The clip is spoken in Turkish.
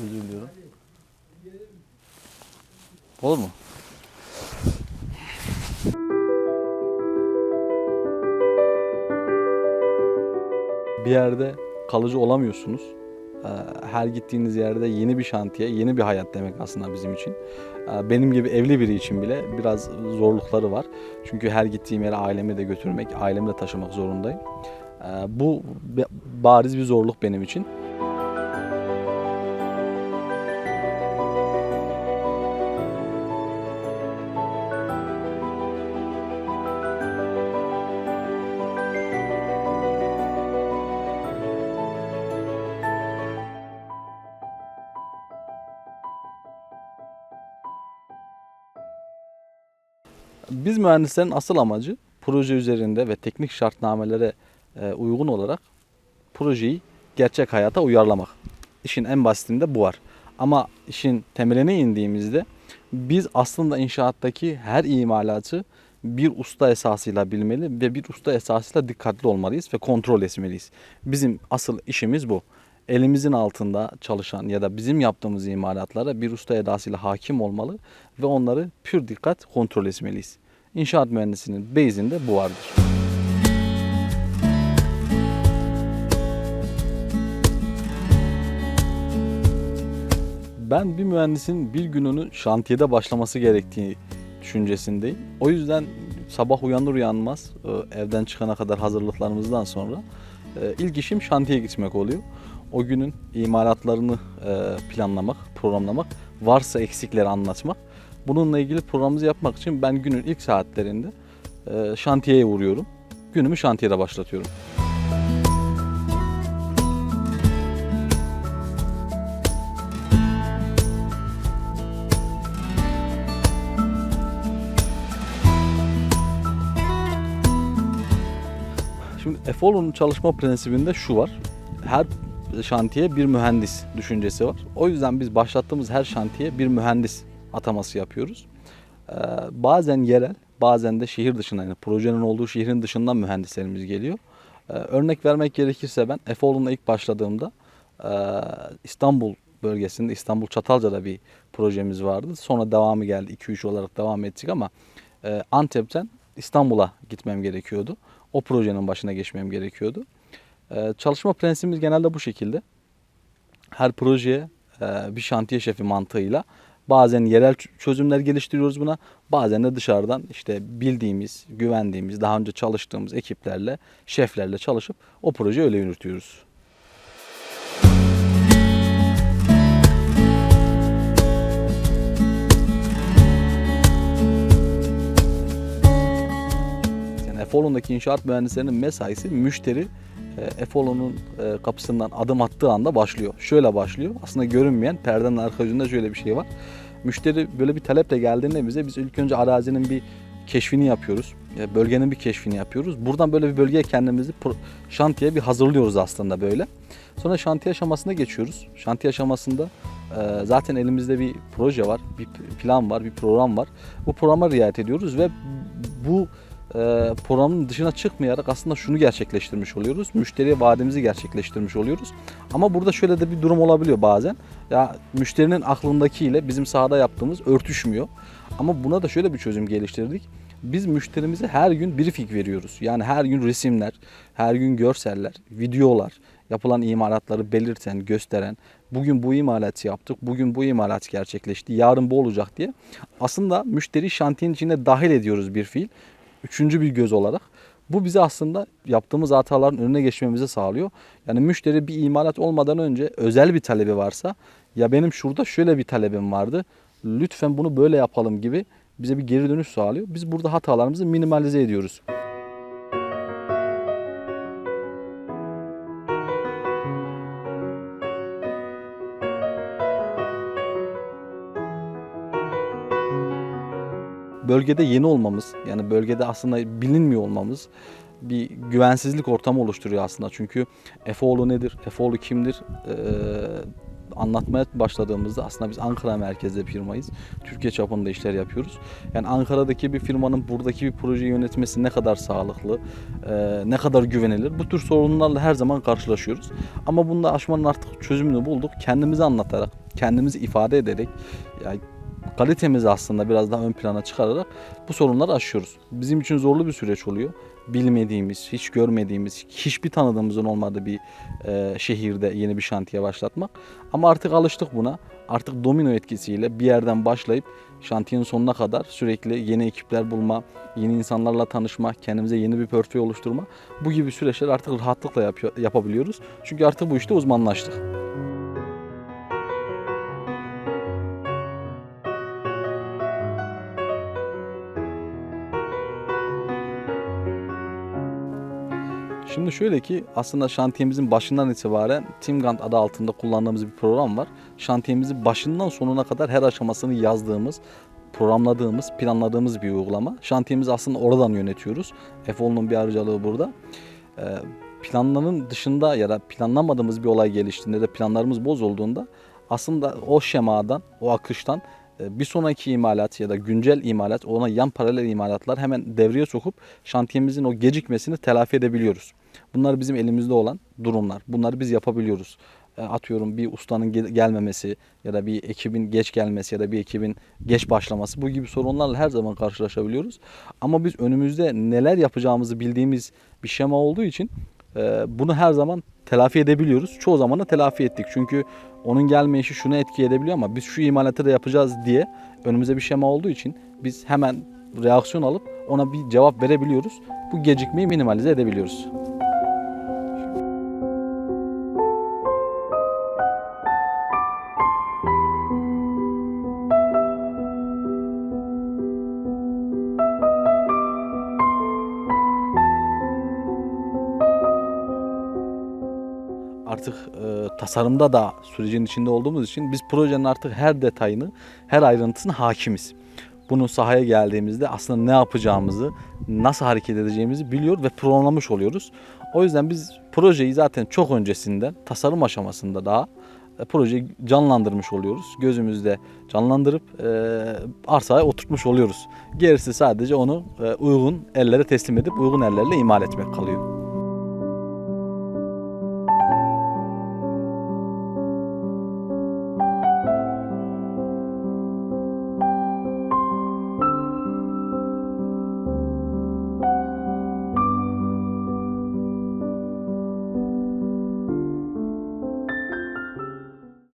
Özür diliyorum. Olur mu? Bir yerde kalıcı olamıyorsunuz. Ee, Her gittiğiniz yerde yeni bir şantiye, yeni bir hayat demek aslında bizim için. Ee, Benim gibi evli biri için bile biraz zorlukları var. Çünkü her gittiğim yere ailemi de götürmek, ailemi de taşımak zorundayım. Ee, Bu bariz bir zorluk benim için. Biz mühendislerin asıl amacı proje üzerinde ve teknik şartnamelere e, uygun olarak projeyi gerçek hayata uyarlamak. İşin en basitinde bu var. Ama işin temeline indiğimizde biz aslında inşaattaki her imalatı bir usta esasıyla bilmeli ve bir usta esasıyla dikkatli olmalıyız ve kontrol etmeliyiz. Bizim asıl işimiz bu. Elimizin altında çalışan ya da bizim yaptığımız imalatlara bir usta edasıyla hakim olmalı ve onları pür dikkat kontrol etmeliyiz. İnşaat mühendisinin base'inde bu vardır. Ben bir mühendisin bir gününü şantiyede başlaması gerektiği düşüncesindeyim. O yüzden sabah uyanır uyanmaz e, evden çıkana kadar hazırlıklarımızdan sonra e, ilk işim şantiye gitmek oluyor. O günün imalatlarını e, planlamak, programlamak, varsa eksikleri anlatmak. Bununla ilgili programımızı yapmak için ben günün ilk saatlerinde e, şantiyeye uğruyorum. Günümü şantiyede başlatıyorum. Şimdi Efolo'nun çalışma prensibinde şu var. Her şantiye bir mühendis düşüncesi var. O yüzden biz başlattığımız her şantiye bir mühendis ataması yapıyoruz. Ee, bazen yerel, bazen de şehir dışından, yani projenin olduğu şehrin dışından mühendislerimiz geliyor. Ee, örnek vermek gerekirse ben Efolo'na ilk başladığımda e, İstanbul bölgesinde, İstanbul Çatalca'da bir projemiz vardı. Sonra devamı geldi, 2-3 olarak devam ettik ama e, Antep'ten İstanbul'a gitmem gerekiyordu. O projenin başına geçmem gerekiyordu. Ee, çalışma prensibimiz genelde bu şekilde. Her projeye e, bir şantiye şefi mantığıyla bazen yerel çözümler geliştiriyoruz buna. Bazen de dışarıdan işte bildiğimiz, güvendiğimiz, daha önce çalıştığımız ekiplerle, şeflerle çalışıp o projeyi öyle yürütüyoruz. Yani Efolo'ndaki inşaat mühendislerinin mesaisi müşteri Efolo'nun e, kapısından adım attığı anda başlıyor. Şöyle başlıyor. Aslında görünmeyen perdenin arka yüzünde şöyle bir şey var. Müşteri böyle bir taleple geldiğinde bize biz ilk önce arazinin bir keşfini yapıyoruz. E, Bölgenin bir keşfini yapıyoruz. Buradan böyle bir bölgeye kendimizi şantiye bir hazırlıyoruz aslında böyle. Sonra şantiye aşamasına geçiyoruz. Şantiye aşamasında e, zaten elimizde bir proje var, bir plan var, bir program var. Bu programa riayet ediyoruz ve bu e, programın dışına çıkmayarak aslında şunu gerçekleştirmiş oluyoruz. Müşteriye vaadimizi gerçekleştirmiş oluyoruz. Ama burada şöyle de bir durum olabiliyor bazen. Ya müşterinin aklındaki ile bizim sahada yaptığımız örtüşmüyor. Ama buna da şöyle bir çözüm geliştirdik. Biz müşterimize her gün briefing veriyoruz. Yani her gün resimler, her gün görseller, videolar, yapılan imalatları belirten, gösteren, bugün bu imalatı yaptık, bugün bu imalat gerçekleşti, yarın bu olacak diye. Aslında müşteri şantiyenin içine dahil ediyoruz bir fiil. Üçüncü bir göz olarak. Bu bize aslında yaptığımız hataların önüne geçmemizi sağlıyor. Yani müşteri bir imalat olmadan önce özel bir talebi varsa ya benim şurada şöyle bir talebim vardı. Lütfen bunu böyle yapalım gibi bize bir geri dönüş sağlıyor. Biz burada hatalarımızı minimalize ediyoruz. Bölgede yeni olmamız, yani bölgede aslında bilinmiyor olmamız bir güvensizlik ortamı oluşturuyor aslında. Çünkü Efeoğlu nedir, Efeoğlu kimdir ee, anlatmaya başladığımızda aslında biz Ankara merkezli bir firmayız. Türkiye çapında işler yapıyoruz. Yani Ankara'daki bir firmanın buradaki bir projeyi yönetmesi ne kadar sağlıklı, ee, ne kadar güvenilir bu tür sorunlarla her zaman karşılaşıyoruz. Ama bunda aşmanın artık çözümünü bulduk. Kendimizi anlatarak, kendimizi ifade ederek yani kalitemizi aslında biraz daha ön plana çıkararak bu sorunları aşıyoruz. Bizim için zorlu bir süreç oluyor. Bilmediğimiz, hiç görmediğimiz, hiçbir tanıdığımızın olmadığı bir e, şehirde yeni bir şantiye başlatmak. Ama artık alıştık buna. Artık domino etkisiyle bir yerden başlayıp şantiyenin sonuna kadar sürekli yeni ekipler bulma, yeni insanlarla tanışma, kendimize yeni bir portföy oluşturma. Bu gibi süreçler artık rahatlıkla yapıyor, yapabiliyoruz. Çünkü artık bu işte uzmanlaştık. Şimdi şöyle ki aslında şantiyemizin başından itibaren Timgant adı altında kullandığımız bir program var. Şantiyemizin başından sonuna kadar her aşamasını yazdığımız, programladığımız, planladığımız bir uygulama. Şantiyemizi aslında oradan yönetiyoruz. F10'un bir ayrıcalığı burada. Ee, planların dışında ya da planlamadığımız bir olay geliştiğinde de planlarımız bozulduğunda aslında o şemadan, o akıştan e, bir sonraki imalat ya da güncel imalat, ona yan paralel imalatlar hemen devreye sokup şantiyemizin o gecikmesini telafi edebiliyoruz. Bunlar bizim elimizde olan durumlar. Bunları biz yapabiliyoruz. E, Atıyorum bir ustanın gel- gelmemesi ya da bir ekibin geç gelmesi ya da bir ekibin geç başlaması bu gibi sorunlarla her zaman karşılaşabiliyoruz. Ama biz önümüzde neler yapacağımızı bildiğimiz bir şema olduğu için e, bunu her zaman telafi edebiliyoruz. Çoğu zaman da telafi ettik. Çünkü onun gelmeyişi şunu etki edebiliyor ama biz şu imalatı da yapacağız diye önümüze bir şema olduğu için biz hemen reaksiyon alıp ona bir cevap verebiliyoruz. Bu gecikmeyi minimalize edebiliyoruz. Artık e, tasarımda da sürecin içinde olduğumuz için biz projenin artık her detayını, her ayrıntısına hakimiz. Bunu sahaya geldiğimizde aslında ne yapacağımızı, nasıl hareket edeceğimizi biliyor ve programlamış oluyoruz. O yüzden biz projeyi zaten çok öncesinden, tasarım aşamasında daha e, projeyi canlandırmış oluyoruz. Gözümüzde canlandırıp e, arsaya oturtmuş oluyoruz. Gerisi sadece onu e, uygun ellere teslim edip uygun ellerle imal etmek kalıyor.